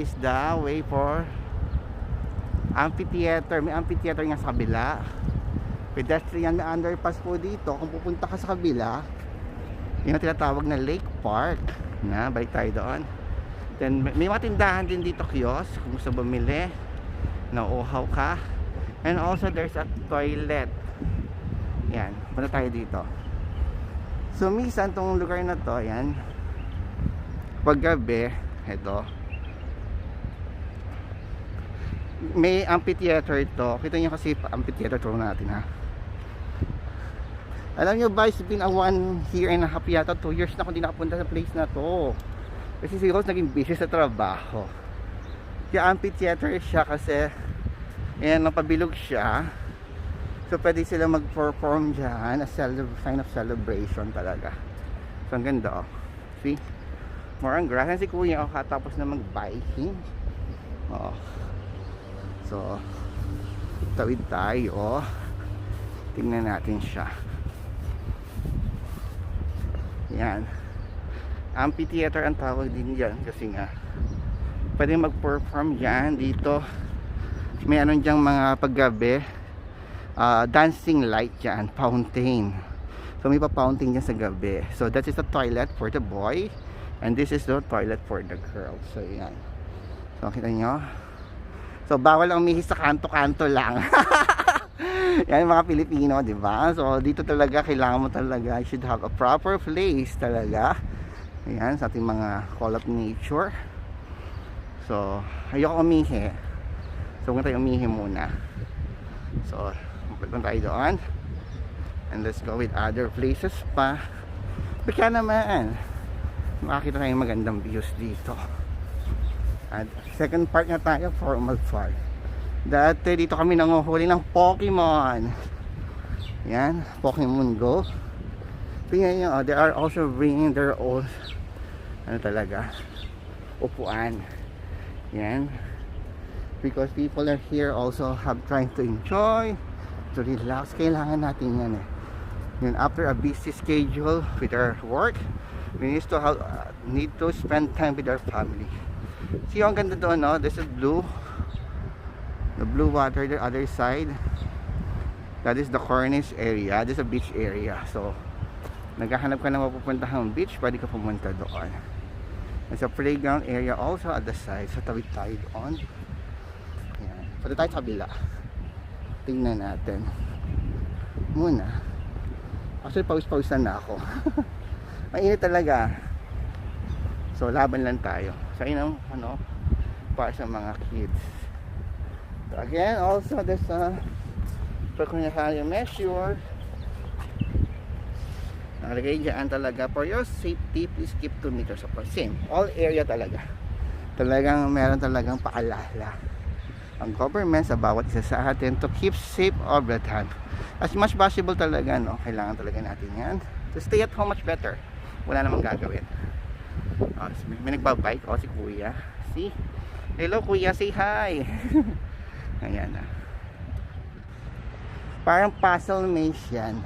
is the way for amphitheater. May amphitheater nga sa kabila. Pedestrian na underpass po dito. Kung pupunta ka sa kabila, yun ang tinatawag na Lake Park. Na, balik tayo doon. Then, may mga din dito kiosk kung gusto bumili. Nauuhaw ka. And also, there's a toilet. Yan, punta tayo dito. So, minsan tong lugar na to, yan. Pag gabi, ito. May amphitheater ito. Kita nyo kasi amphitheater tour natin ha. Alam nyo ba, it's been a one year and a half yata, two years na ako hindi nakapunta sa place na to. Kasi si Rose naging busy sa trabaho. Kaya amphitheater siya kasi Ayan, napabilog siya. So, pwede sila mag-perform dyan as sign of celebration talaga. So, ang ganda, oh. See? More ang grass. Si kuya, oh, katapos na mag-biking. Oh. So, tawid tayo. Tingnan natin siya. Yan. Amphitheater ang tawag din dyan kasi nga pwede mag-perform yan dito. May ano diyang mga paggabi. Ah, dancing light dyan fountain. So may pa fountain dyan sa gabi. So that is the toilet for the boy and this is the toilet for the girl. So yan. So kita nyo so bawal ang umihi sa kanto-kanto lang yan mga Pilipino di ba so dito talaga kailangan mo talaga you should have a proper place talaga Ayan, sa ating mga call of nature. So, ayoko umihi. So, huwag tayo umihi muna. So, punta tayo doon. And let's go with other places pa. Baka naman, makakita tayong magandang views dito. At second part na tayo, formal part. Dati dito kami nanguhuli ng Pokemon. Yan, Pokemon Go. Tingnan nyo, oh, they are also bringing their own ano talaga upuan yan because people are here also have trying to enjoy to relax kailangan natin yan eh yun after a busy schedule with our work we need to have uh, need to spend time with our family see ang ganda doon no this is blue the blue water the other side that is the Cornish area this is a beach area so naghahanap ka na mapupuntahang beach pwede ka pumunta doon There's a playground area also at the side. So tawid tayo doon. Yan. Pwede tayo sa kabila. Tingnan natin. Muna. Actually, pawis-pawisan na ako. Mainit talaga. So, laban lang tayo. So, yun ano, para sa mga kids. So, again, also, there's a precautionary measure. Nakalagay dyan talaga for your safety please keep 2 meters apart. Same. All area talaga. Talagang meron talagang paalala. Ang government sa bawat isa sa atin to keep safe all the time. As much possible talaga no? Kailangan talaga natin yan. To stay at home much better. Wala namang gagawin oh, may, may nagbabike oh si kuya see hello kuya say hi ayan na parang puzzle maze yan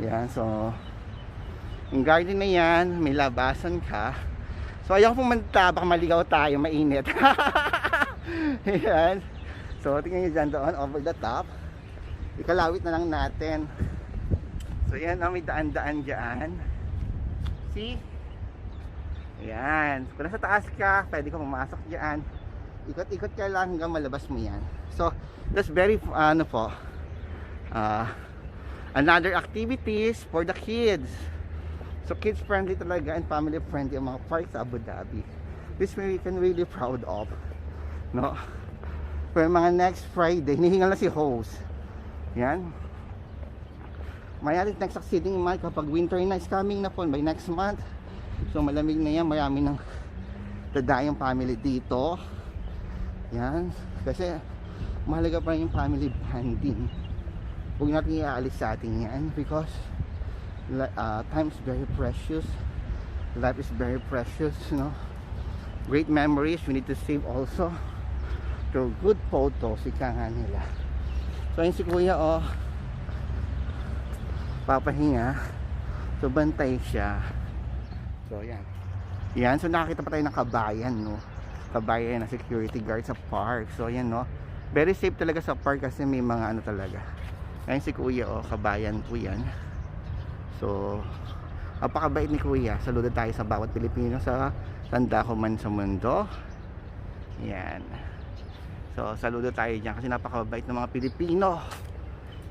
yan, so yung garden na yan, may labasan ka. So ayaw pumunta, baka maligaw tayo, mainit. yan. So tingnan nyo dyan doon, over the top. Ikalawit na lang natin. So yan, oh, may daan-daan dyan. See? Yan. Kung nasa taas ka, pwede ka pumasok dyan. Ikot-ikot ka lang hanggang malabas mo yan. So, that's very, ano po, ah, another activities for the kids so kids friendly talaga and family friendly ang mga parks sa Abu Dhabi this we can really proud of no for mga next Friday hinihingal na si host yan mayalit next succeeding month kapag winter na is coming na po by next month so malamig na yan. Marami ng dadayang family dito. Yan. Kasi mahalaga pa rin yung family bonding. Huwag natin iaalis sa atin yan because uh, time is very precious. Life is very precious you know great memories we need to save also through good photos ika nga nila. So yun si kuya oh. Papahinga. So bantay siya so yan yan so nakakita pa tayo ng kabayan no kabayan na security guard sa park. So ayan no. Very safe talaga sa park kasi may mga ano talaga. Ayun si Kuya oh, kabayan po yan. So napakabait ni Kuya. Saludo tayo sa bawat Pilipino sa tanda ko man sa mundo. Yan. So saludo tayo diyan kasi napakabait ng mga Pilipino.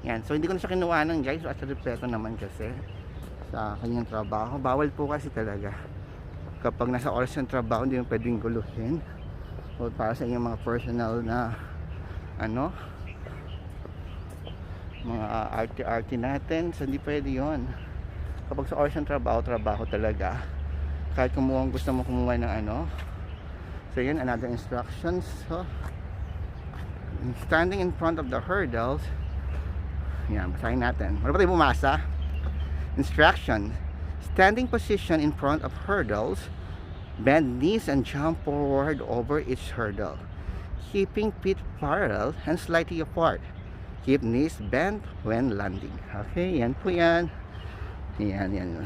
Yan. So hindi ko na siya kinuhanan guys. At respeto naman kasi sa kanyang trabaho. Bawal po kasi talaga. Kapag nasa oras yung trabaho, hindi mo pwedeng guluhin. O para sa inyong mga personal na ano mga arte-arte natin. So hindi pwede yon Kapag sa oras ng trabaho, trabaho talaga. Kahit kumuha gusto mo kumuha ng ano. So yun, another instructions. So, standing in front of the hurdles, yan, basahin natin. Wala pa tayo bumasa? Instruction. Standing position in front of hurdles. Bend knees and jump forward over each hurdle. Keeping feet parallel and slightly apart. Keep knees bent when landing. Okay, yan po yan. Yan, yan.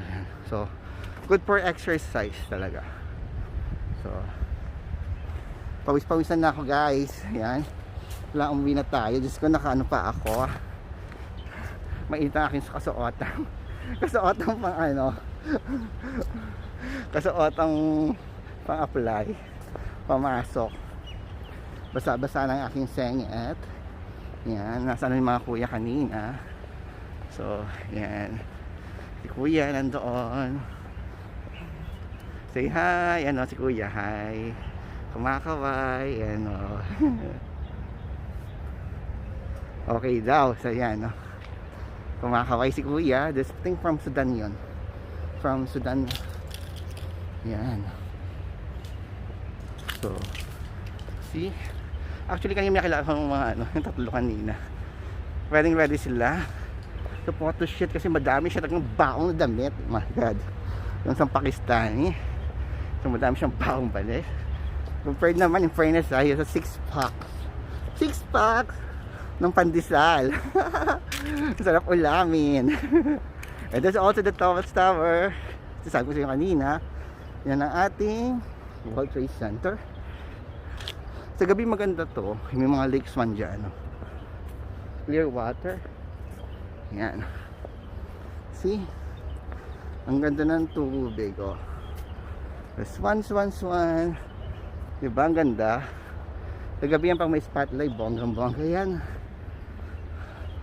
So, good for exercise talaga. So, pawis-pawisan na ako guys. Yan. Wala umuwi na tayo. Diyos ko, nakaano pa ako. Mainit ang aking kasuotang. kasuotang pang ano. kasuotang pang apply. Pamasok. Basa-basa ng aking sengit. Yan. Nasaan yung mga kuya kanina. So, yan. Si kuya nandoon. Say hi. Ano si kuya. Hi. Kumakaway. Ano. okay daw. So, yan. No? Kumakaway si kuya. This thing from Sudan yon From Sudan. Yan. So, see? Actually, kanina nakilala ko mga ano, yung tatlo kanina. Ready ready sila. So, photo shoot kasi madami siya talagang baong damit. Oh my God. Yung sa Pakistani. So, madami siyang baong balis. Compared naman, in fairness, ay sa six packs. Six packs ng pandesal. Sarap ulamin. And there's also the Thomas Tower. Sabi ko sa inyo kanina, yan ang ating World Trade Center. Sa gabi maganda to. May mga lakes man dyan. Clear water. Yan. See? Ang ganda ng tubig. Oh. The swan, swan, swan. Diba? Ang ganda. Sa gabi yan pang may spotlight. Bonggang bongga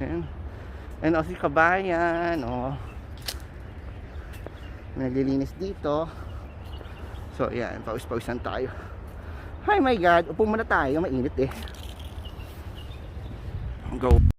yan. Yan. And also kabayan. Oh. Naglilinis dito. So, yan. Pawis-pawisan tayo. Hi my God. Upo muna tayo. Mainit eh. Go.